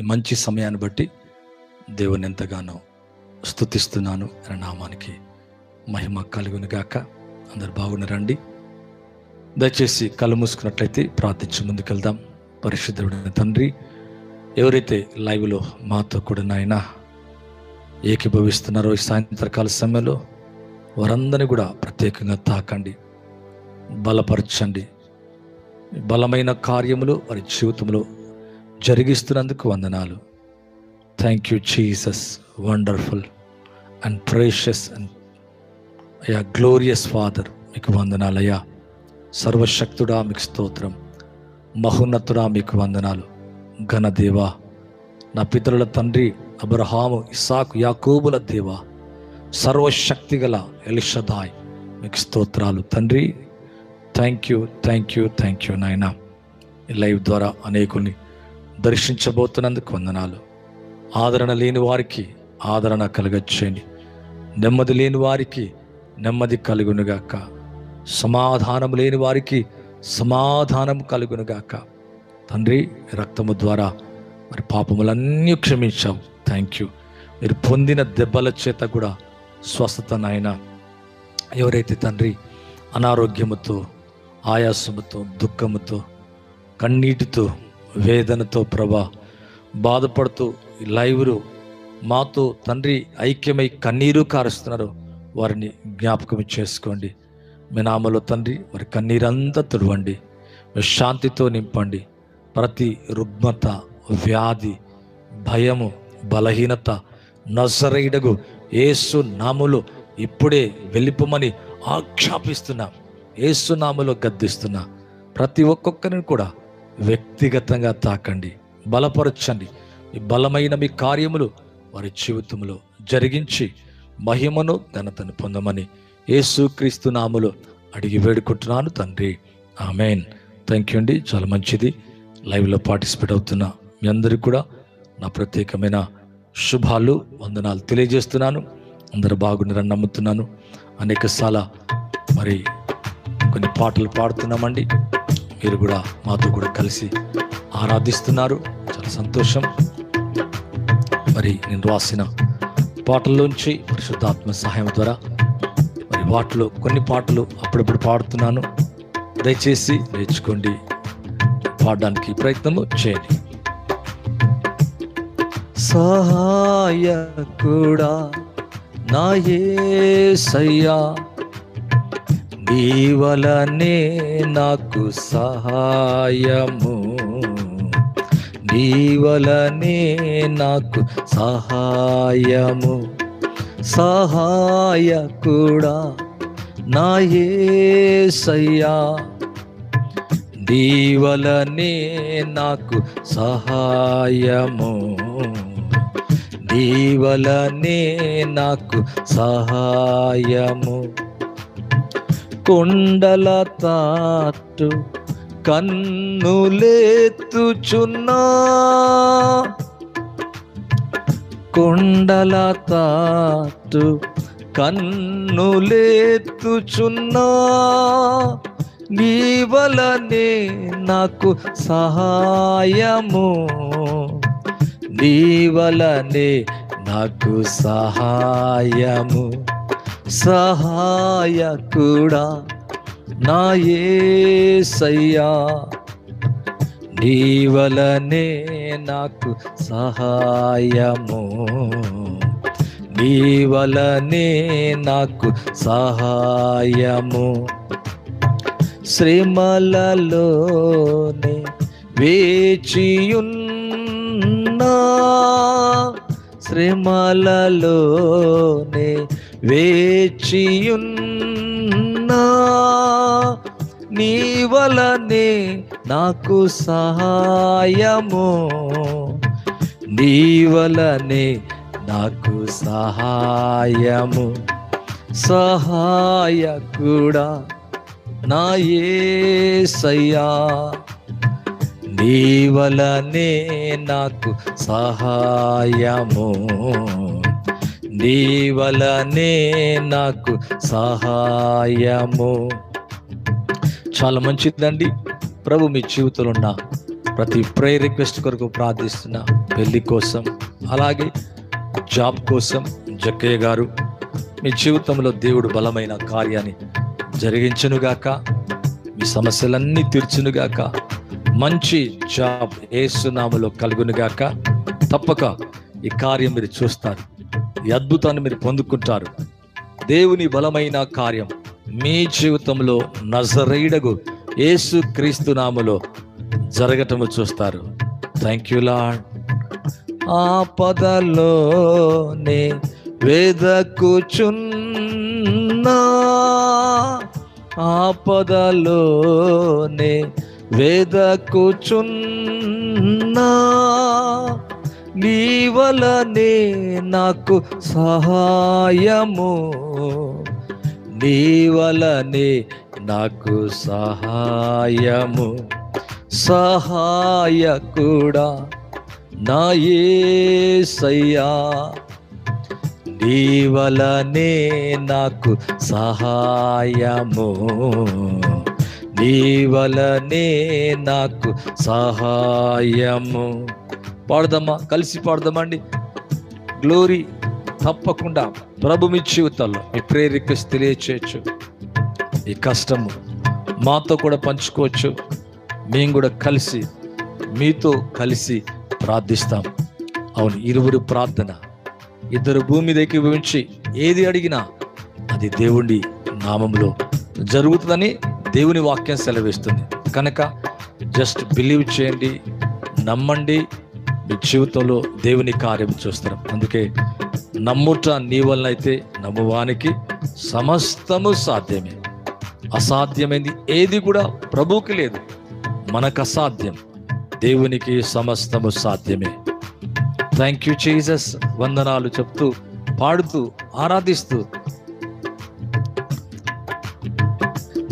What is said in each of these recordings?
ఈ మంచి సమయాన్ని బట్టి దేవుని ఎంతగానో స్తుతిస్తున్నాను అనే నామానికి మహిమ కలుగును గాక. అందరు బాగున్నారండి దయచేసి కళ్ళు మూసుకున్నట్లయితే ప్రార్థించి ముందుకెళ్దాం. పరిశుద్ధుడైన తండ్రి ఎవరైతే లైవ్లో మాతో కూడా నాయన ఏకీభవిస్తున్నారో ఈ సాయంత్రకాల సమయంలో వారందరినీ కూడా ప్రత్యేకంగా తాకండి బలపరచండి. బలమైన కార్యములు వారి జీవితంలో జరిగిస్తున్నందుకు వందనాలు. Thank you Jesus wonderful and precious and అయ్యా గ్లోరియస్ ఫాదర్ మీకు వందనాలయ్యా సర్వశక్తుడా మీకు స్తోత్రం. మహోన్నతుడా మీకు వందనాలు. ఘనదేవా నా పితరుల తండ్రి అబ్రహాము ఇసాకు యాకోబుల దేవా సర్వశక్తి గల ఎలిషదాయ్ మీకు స్తోత్రాలు. తండ్రి thank you thank you thank you నాయన. ఈ లైవ్ ద్వారా అనేకుల్ని దర్శించబోతున్నందుకు వందనాలు. ఆదరణ లేని వారికి ఆదరణ కలగచ్చేయండి నెమ్మది లేని వారికి నెమ్మది కలుగునుగాక. సమాధానం లేని వారికి సమాధానం కలుగునుగాక. తండ్రి రక్తము ద్వారా మరి పాపములన్నీ క్షమించాం. థ్యాంక్ యూ మీరు పొందిన దెబ్బల చేత కూడా స్వస్థత నాయన. ఎవరైతే తండ్రి అనారోగ్యముతో ఆయాసముతో దుఃఖముతో కన్నీటితో వేదనతో ప్రభా బాధపడుతూ లైవ్లు మాతో తండ్రి ఐక్యమై కన్నీరు కారుస్తున్నారు. వారిని జ్ఞాపకం చేసుకోండి. మీ నామలో తండ్రి వారి కన్నీరంతా తుడవండి. మీ శాంతితో నింపండి. ప్రతి రుగ్మత వ్యాధి భయము బలహీనత నసరైడగు ఏసు నాములు ఇప్పుడే వెళ్ళిపోమని ఆక్షాపిస్తున్నా. ఏసునామలో గద్దిస్తున్నా. ప్రతి ఒక్కొక్కరిని కూడా వ్యక్తిగతంగా తాకండి బలపరచండి. ఈ బలమైన మీ కార్యములు వారి జీవితంలో జరిగించి మహిమను ఘనతను పొందమని యేసుక్రీస్తు నాములు అడిగి వేడుకుంటున్నాను తండ్రి. ఆమెన్. థ్యాంక్ యూ అండి. చాలా మంచిది. లైవ్లో పార్టిసిపేట్ అవుతున్న మీ అందరికీ కూడా నా ప్రత్యేకమైన శుభాలు వందనాలు తెలియజేస్తున్నాను. అందరు బాగున్నారని నమ్ముతున్నాను. అనేక మరి కొన్ని పాటలు పాడుతున్నామండి. మీరు కూడా మాతో కూడా కలిసి ఆరాధిస్తున్నారు. చాలా సంతోషం. మరి నేను రాసిన పాటల్లోంచి పరిశుద్ధాత్మ సహాయం ద్వారా మరి వాటిలో కొన్ని పాటలు అప్పుడప్పుడు పాడుతున్నాను. దయచేసి నేర్చుకోండి. పాడడానికి ప్రయత్నము చేయండి. సహాయకుడా నా ఏ సయ్యా నీవలనే నాకు సహాయము. నీవలనే నాకు సహాయము. సహాయకుడా నా యేసయ్యా నీవలనే నాకు సహాయము. దీవలనే నాకు సహాయము. కొండల తాటు కన్నులేతుచున్నా కొండల తాటు కన్నులేతుచున్నా నీ వలనే నాకు సహాయము. నీ వలనే నాకు సహాయము. సహాయకుడా నా యేసయ్యా నీ వలనే నాకు సహాయము. నీ వలనే నాకు సహాయము. శ్రీమలలోనే వేచియున్నా. శ్రమలలోనే వేచియున్నా. నీ వలనే నాకు సహాయము. నీ వలనే నాకు సహాయము. సహాయకుడా నా యేసయ్యా సయ్యా నీవలనే నాకు సహాయము. నీవలనే నాకు సహాయము. చాలా మంచిదండి. ప్రభు మీ జీవితంలో ఉన్న ప్రతి ప్రేయర్ రిక్వెస్ట్ కొరకు ప్రార్థిస్తున్న పెళ్ళి కోసం అలాగే జాబ్ కోసం జక్కయ్య గారు మీ జీవితంలో దేవుడు బలమైన కార్యాన్ని జరిగించునుగాక మీ సమస్యలన్నీ తీర్చునుగాక మంచి జాబ్ ఏసునామలో కలుగునుగాక తప్పక ఈ కార్యం మీరు చూస్తారు. ఈ అద్భుతాన్ని మీరు పొందుకుంటారు. దేవుని బలమైన కార్యం మీ జీవితంలో నజరైడగు ఏసు క్రీస్తు నామలో జరగటము చూస్తారు. థ్యాంక్ యూ లాడ్ ఆపదలోనే వేదకుచున్నా. ఆపదలోనే వేదకుచున్నా నీ వలనే నాకు సహాయము. నీ వలనే నాకు సహాయము. సహాయకుడా నా ఏసయ్యా. నీ వలనే నాకు సహాయము. నీవలనే నాకు సహాయము. పాడదామా? కలిసి పాడదామండి. గ్లోరీ తప్పకుండా ప్రభు మీ జీవితాల్లో మీ ప్రేరిక తెలియచేయచ్చు. ఈ కష్టము మాతో కూడా పంచుకోవచ్చు. మేము కూడా కలిసి మీతో కలిసి ప్రార్థిస్తాం. అవును ఇరువురు ప్రార్థన. ఇద్దరు భూమి దగ్గర ఉంచి ఏది అడిగినా అది దేవుడి నామంలో జరుగుతుందని దేవుని వాక్యం సెలవిస్తుంది. కనుక జస్ట్ బిలీవ్ చేయండి నమ్మండి మీ జీవితంలో దేవుని కార్యం చూస్తారు అందుకే నమ్ముట నీ వలన అయితే నమ్మువానికి సమస్తము సాధ్యమే. అసాధ్యమైంది ఏది కూడా ప్రభువుకి లేదు. మనకు అసాధ్యం. దేవునికి సమస్తము సాధ్యమే. థ్యాంక్ యూ జీసస్ వందనాలు చెప్తూ పాడుతూ ఆరాధిస్తూ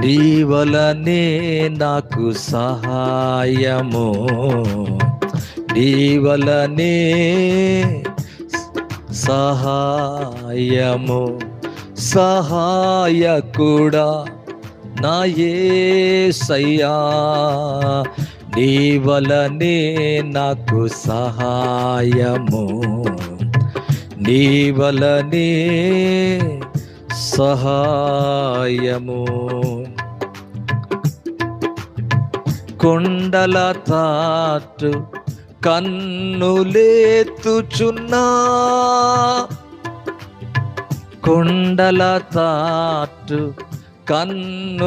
నీ వలనే నాకు సహాయము. నీ వలనే సహాయము. సహాయకుడా నా ఏసయ్యా. నీ వలనే నాకు సహాయము. నీ వలనే సహాయము. కొండల తాటు కన్నులేతుచున్నా కొండల తాటు కన్నులేతుచున్నా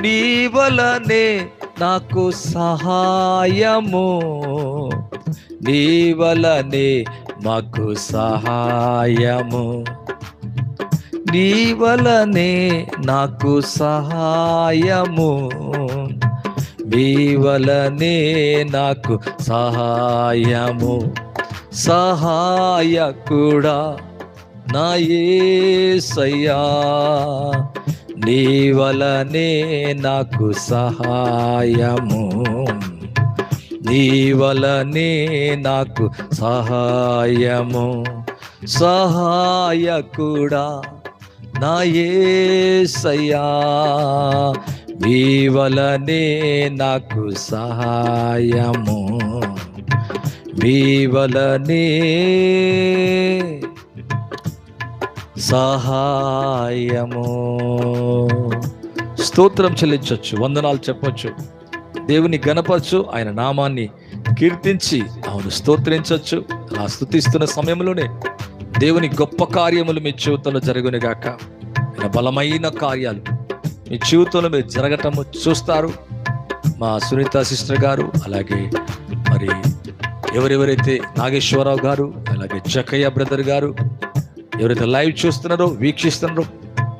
నీ వలనే నాకు సహాయము. నీ వలనే మాకు సహాయము. నీ వలనే నాకు సహాయము. నీవలనే నాకు సహాయము. సహాయకుడా నా ఏసయ్యా. నీ వలనే నాకు సహాయము. నీ వలనే నాకు సహాయము. సహాయకుడా నా యేసయ్యా నీ నాకు సహాయము. మీవలనే సహాయము. స్తోత్రం చెల్లించవచ్చు వందనాలు చెప్పొచ్చు. దేవుని గణపరచు ఆయన నామాన్ని కీర్తించి అవును స్తోత్రించవచ్చు అలా స్థుతిస్తున్న సమయంలోనే దేవుని గొప్ప కార్యములు మీ జీవితంలో జరుగునుగాక. గాక బలమైన కార్యాలు మీ జీవితంలో మీరు జరగటము చూస్తారు. మా సునీత సిస్టర్ గారు అలాగే మరి ఎవరెవరైతే నాగేశ్వరరావు గారు అలాగే జకయ్య బ్రదర్ గారు ఎవరైతే లైవ్ చూస్తున్నారో వీక్షిస్తున్నారో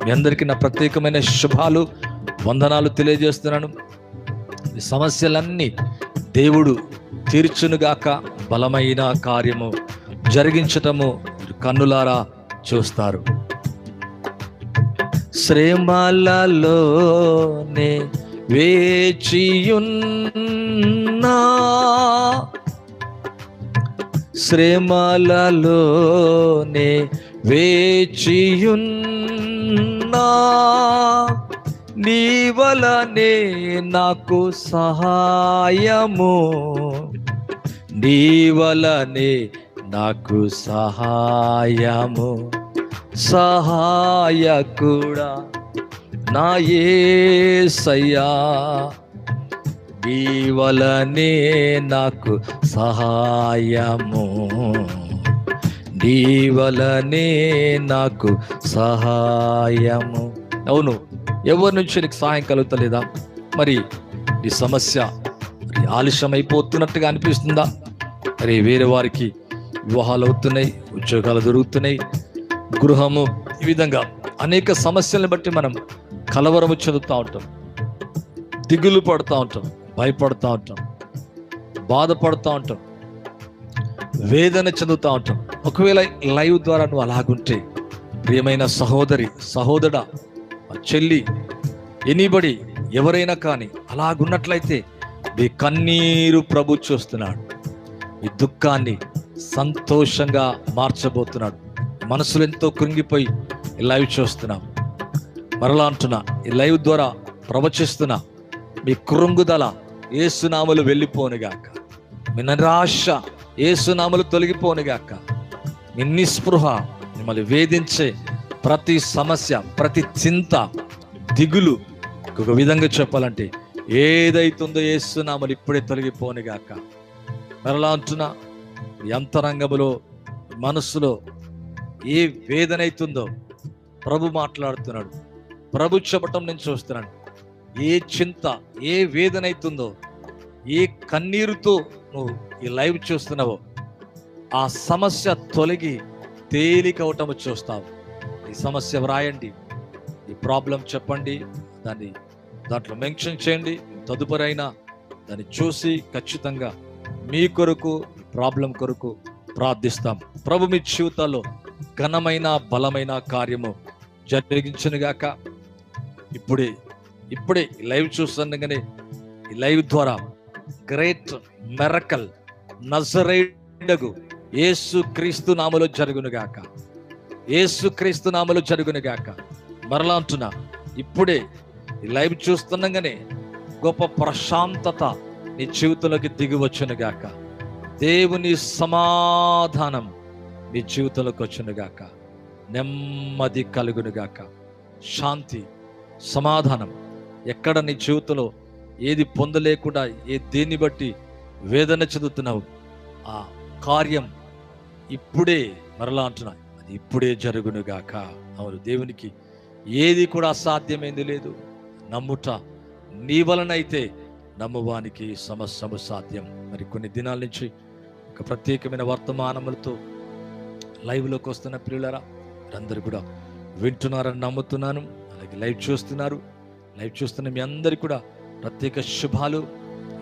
మీ అందరికీ నా ప్రత్యేకమైన శుభాలు వందనాలు తెలియజేస్తున్నాను. ఈ సమస్యలన్నీ దేవుడు తీర్చునుగాక బలమైన కార్యము జరిగించటము కన్నులారా చూస్తారు. శ్రమలలోనే వేచియున్నా. శ్రమలలోనే వేచియున్నా. నీ వలనే నాకు సహాయము. నీ వలనే నాకు సహాయము సహాయకుడా నా ఏసయ్యా. నీవలనే నాకు సహాయము దీవలనే నాకు సహాయము. అవును ఎవరి నుంచి నీకు సహాయం కలుగుతలేదా? మరి నీ సమస్య మరి ఆలస్యం అయిపోతున్నట్టుగా అనిపిస్తుందా? మరి వేరే వారికి వివాహాలు అవుతున్నాయి ఉద్యోగాలు దొరుకుతున్నాయి. గృహము ఈ విధంగా అనేక సమస్యలను బట్టి మనం కలవరము చెందుతూ ఉంటాం. దిగులు పడుతూ ఉంటాం భయపడుతూ ఉంటాం బాధపడుతూ ఉంటాం వేదన చెందుతూ ఉంటాం. ఒకవేళ లైవ్ ద్వారా నువ్వు అలాగుంటే ప్రియమైన సహోదరి సహోదరా ఆ చెల్లి ఎనీబడి ఎవరైనా కానీ అలాగున్నట్లయితే మీ కన్నీరు ప్రభు చూస్తున్నాడు. మీ దుఃఖాన్ని సంతోషంగా మార్చబోతున్నాడు. మనసులు ఎంతో కృంగిపోయి లైవ్ చూస్తున్నాం. మరలా అంటున్నా ఈ లైవ్ ద్వారా ప్రవచిస్తున్నా మీ కృంగుదల ఏసునామలు వెళ్ళిపోనుగాక. మీ నిరాశ ఏసునామలు తొలగిపోనుగాక. మీ నిస్పృహ మిమ్మల్ని వేధించే ప్రతి సమస్య ప్రతి చింత దిగులు ఒక విధంగా చెప్పాలంటే ఏదైతుందో ఏసునామలు ఇప్పుడే తొలగిపోనుగాక. మరలా అంటున్నా ఈ అంతరంగములో మనస్సులో ఏ వేదన అవుతుందో ప్రభు మాట్లాడుతున్నాడు. ప్రభు చెప్పటం నేను చూస్తున్నాను ఏ చింత ఏ వేదన అవుతుందో ఏ కన్నీరుతో నువ్వు ఈ లైవ్ చూస్తున్నావో ఆ సమస్య తొలగి తేలికవటము చూస్తావు. ఈ సమస్య వ్రాయండి. ఈ ప్రాబ్లం చెప్పండి. దాన్ని దాంట్లో మెన్షన్ చేయండి. తదుపరి అయినా దాన్ని చూసి ఖచ్చితంగా మీ కొరకు ప్రాబ్లం కొరకు ప్రార్థిస్తాం. ప్రభు మీ జీవితాల్లో ఘనమైన బలమైన కార్యము జరిగించునుగాక. ఇప్పుడే ఇప్పుడే ఈ లైవ్ చూస్తుండగానే ఈ లైవ్ ద్వారా గ్రేట్ మెరకల్ నజరైడగు ఏసు క్రీస్తు నామలో జరుగునుగాక. ఏసు క్రీస్తు నామలో జరుగునుగాక. మరలా అంటున్నా ఇప్పుడే లైవ్ చూస్తుండగానే గొప్ప ప్రశాంతత నీ జీవితంలోకి దిగి వచ్చునుగాక. దేవుని సమాధానం నీ జీవితంలోకి వచ్చునుగాక నెమ్మది కలుగునుగాక శాంతి సమాధానం. ఎక్కడ నీ జీవితంలో ఏది పొందలేకుండా ఏ దేన్ని బట్టి వేదన చెందుతున్నావు ఆ కార్యం ఇప్పుడే మరలా అంటున్నా అది ఇప్పుడే జరుగునుగాక అవును దేవునికి ఏది కూడా అసాధ్యమైంది లేదు. నమ్ముట నీ వలనైతే నమ్మువానికి సమస్యము సాధ్యం. మరి కొన్ని దినాల నుంచి ఒక ప్రత్యేకమైన వర్తమానములతో లైవ్లోకి వస్తున్న ప్రియులరా అందరూ కూడా వింటున్నారని నమ్ముతున్నాను. అలాగే లైవ్ చూస్తున్నారు. లైవ్ చూస్తున్న మీ అందరికీ కూడా ప్రత్యేక శుభాలు.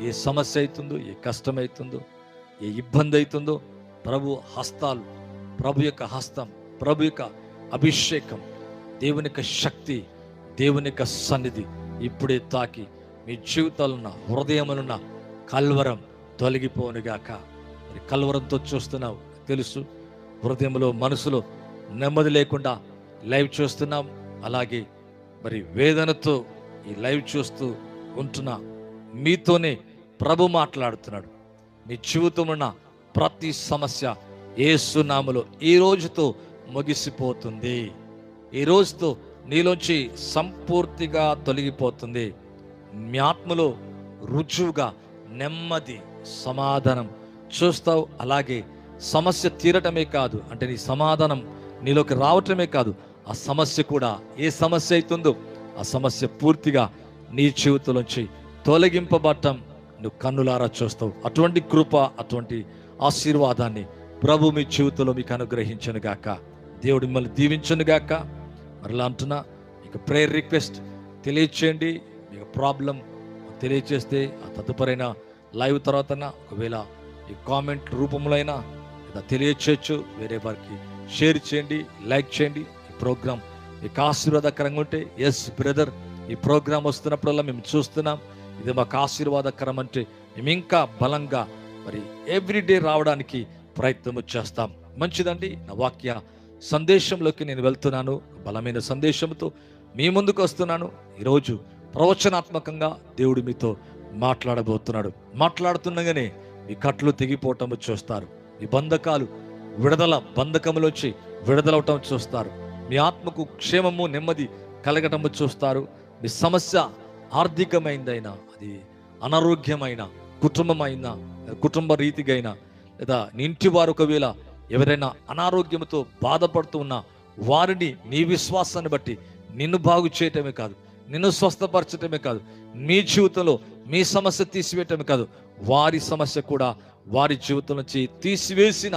ఏ సమస్య అవుతుందో ఏ కష్టం అవుతుందో ఏ ఇబ్బంది అవుతుందో ప్రభు హస్తాలు ప్రభు యొక్క హస్తం ప్రభు యొక్క అభిషేకం దేవుని యొక్క శక్తి దేవుని యొక్క సన్నిధి ఇప్పుడే తాకి మీ జీవితాలున్న హృదయములున్న కల్వరం తొలగిపోనుగాక. కలవరంతో చూస్తున్నావు. తెలుసు హృదయంలో మనసులో నెమ్మది లేకుండా లైవ్ చూస్తున్నాం. అలాగే మరి వేదనతో ఈ లైవ్ చూస్తూ ఉంటున్నా మీతోనే ప్రభు మాట్లాడుతున్నాడు. మీ జీవితమున్న ప్రతి సమస్య ఏసునామలో ఈ రోజుతో ముగిసిపోతుంది. ఈ రోజుతో నీలోంచి సంపూర్తిగా తొలగిపోతుంది. మీ ఆత్మలో రుజువుగా నెమ్మది సమాధానం చూస్తావు అలాగే సమస్య తీరటమే కాదు అంటే నీ సమాధానం నీలోకి రావటమే కాదు ఆ సమస్య కూడా ఏ సమస్య అవుతుందో ఆ సమస్య పూర్తిగా నీ జీవితంలోంచి తొలగింపబట్టం నువ్వు కన్నులారా చూస్తావు. అటువంటి కృప అటువంటి ఆశీర్వాదాన్ని ప్రభు మీ జీవితంలో మీకు అనుగ్రహించను గాక. దేవుడు మిమ్మల్ని దీవించను గాక. మరలా అంటున్నా మీకు ప్రేయర్ రిక్వెస్ట్ తెలియచేయండి. మీకు ప్రాబ్లం తెలియచేస్తే ఆ తదుపరైన లైవ్ తర్వాత ఒకవేళ ఈ కామెంట్ రూపంలో అయినా లేదా తెలియచేయచ్చు. వేరే వారికి షేర్ చేయండి లైక్ చేయండి. ఈ ప్రోగ్రాం మీకు ఆశీర్వాదకరంగా ఉంటే ఎస్ బ్రదర్ ఈ ప్రోగ్రాం వస్తున్నప్పుడల్లా మేము చూస్తున్నాం. ఇది మాకు ఆశీర్వాదకరం అంటే మేము ఇంకా బలంగా మరి ఎవ్రీడే రావడానికి ప్రయత్నం చేస్తాం. మంచిదండి. నా వాక్య సందేశంలోకి నేను వెళ్తున్నాను. బలమైన సందేశంతో మీ ముందుకు వస్తున్నాను. ఈరోజు ప్రవచనాత్మకంగా దేవుడు మీతో మాట్లాడబోతున్నాడు. మాట్లాడుతుండగానే ఈ కట్లు తెగిపోవటం చూస్తారు. ఈ బంధకాలు విడుదల బంధకములోంచి విడుదలవటం చూస్తారు. మీ ఆత్మకు క్షేమము నెమ్మది కలగటము చూస్తారు. మీ సమస్య ఆర్థికమైందైనా అది అనారోగ్యమైన కుటుంబమైన కుటుంబ రీతిగైనా లేదా నీ ఇంటి వారు ఒకవేళ ఎవరైనా అనారోగ్యంతో బాధపడుతూ ఉన్న వారిని నీ విశ్వాసాన్ని బట్టి నిన్ను బాగు చేయటమే కాదు నిన్ను స్వస్థపరచటమే కాదు నీ జీవితంలో మీ సమస్య తీసివేయటం కాదు వారి సమస్య కూడా వారి జీవితం నుంచి తీసివేసిన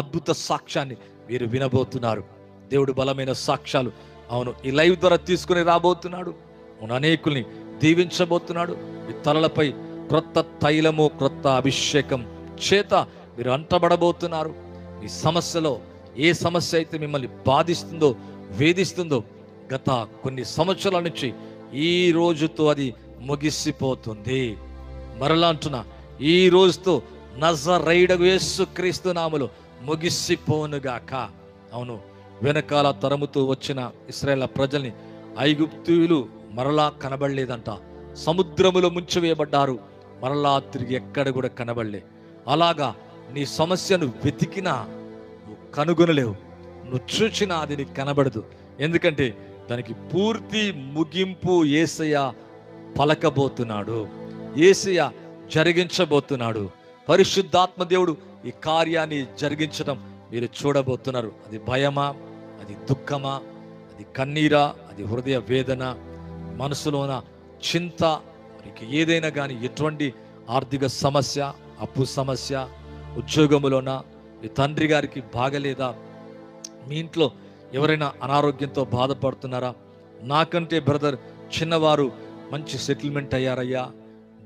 అద్భుత సాక్ష్యాన్ని మీరు వినబోతున్నారు. దేవుడు బలమైన సాక్ష్యాలు అవును ఈ లైవ్ ద్వారా తీసుకుని రాబోతున్నాడు. అవును అనేకుల్ని దీవించబోతున్నాడు. మీ తలలపై క్రొత్త తైలము క్రొత్త అభిషేకం చేత మీరు అంటబడబోతున్నారు. ఈ సమస్యలో ఏ సమస్య అయితే మిమ్మల్ని బాధిస్తుందో వేధిస్తుందో గత కొన్ని సంవత్సరాల నుంచి ఈ రోజుతో అది ముగిసిపోతుంది. మరలా అంటున్నా ఈ రోజుతో నజరైడగు యేసు క్రీస్తు నాములు ముగిసిపోనుగాక అవును వెనకాల తరముతూ వచ్చిన ఇస్రాయేల్ ప్రజల్ని ఐగుప్తులు మరలా కనబడలేదంట. సముద్రములో ముంచివేయబడ్డారు మరలా తిరిగి ఎక్కడ కూడా కనబడలే. అలాగా నీ సమస్యను వెతికినా నువ్వు కనుగొనలేవు నువ్వు చూచినా అది నీకు కనబడదు. ఎందుకంటే దానికి పూర్తి ముగింపు ఏసయ్య పలకబోతున్నాడు. ఏసయ్య జరిగించబోతున్నాడు. పరిశుద్ధాత్మ దేవుడు ఈ కార్యాన్ని జరిగించడం మీరు చూడబోతున్నారు. అది భయమా? అది దుఃఖమా? అది కన్నీరా? అది హృదయ వేదన? మనసులోన చింత? మీకు ఏదైనా కానీ ఎటువంటి ఆర్థిక సమస్య అప్పు సమస్య ఉద్యోగములోన మీ తండ్రి గారికి బాగలేదా? మీ ఇంట్లో ఎవరైనా అనారోగ్యంతో బాధపడుతున్నారా? నాకంటే బ్రదర్ చిన్నవారు మంచి సెటిల్మెంట్ అయ్యారయ్యా.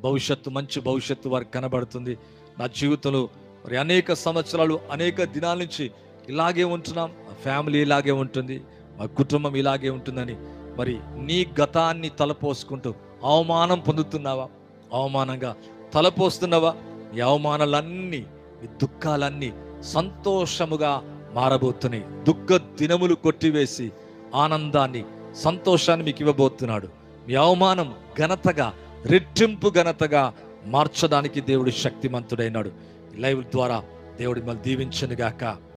భవిష్యత్తు మంచి భవిష్యత్తు వారికి కనబడుతుంది. నా జీవితంలో మరి అనేక సంవత్సరాలు అనేక దినాల నుంచి ఇలాగే ఉంటున్నాం. మా ఫ్యామిలీ ఇలాగే ఉంటుంది. మా కుటుంబం ఇలాగే ఉంటుందని మరి నీ గతాన్ని తలపోసుకుంటూ అవమానం పొందుతున్నావా? అవమానంగా తలపోస్తున్నావా? నీ అవమానాలన్నీ నీ దుఃఖాలన్నీ సంతోషముగా మారబోతున్నాయి. దుఃఖ దినములు కొట్టివేసి ఆనందాన్ని సంతోషాన్ని మీకు ఇవ్వబోతున్నాడు. మీ అవమానం ఘనతగా రెట్టింపు ఘనతగా మార్చడానికి దేవుడు శక్తిమంతుడైనాడు. లైవ్ ద్వారా దేవుడి మళ్ళీ దీవించనుగాక.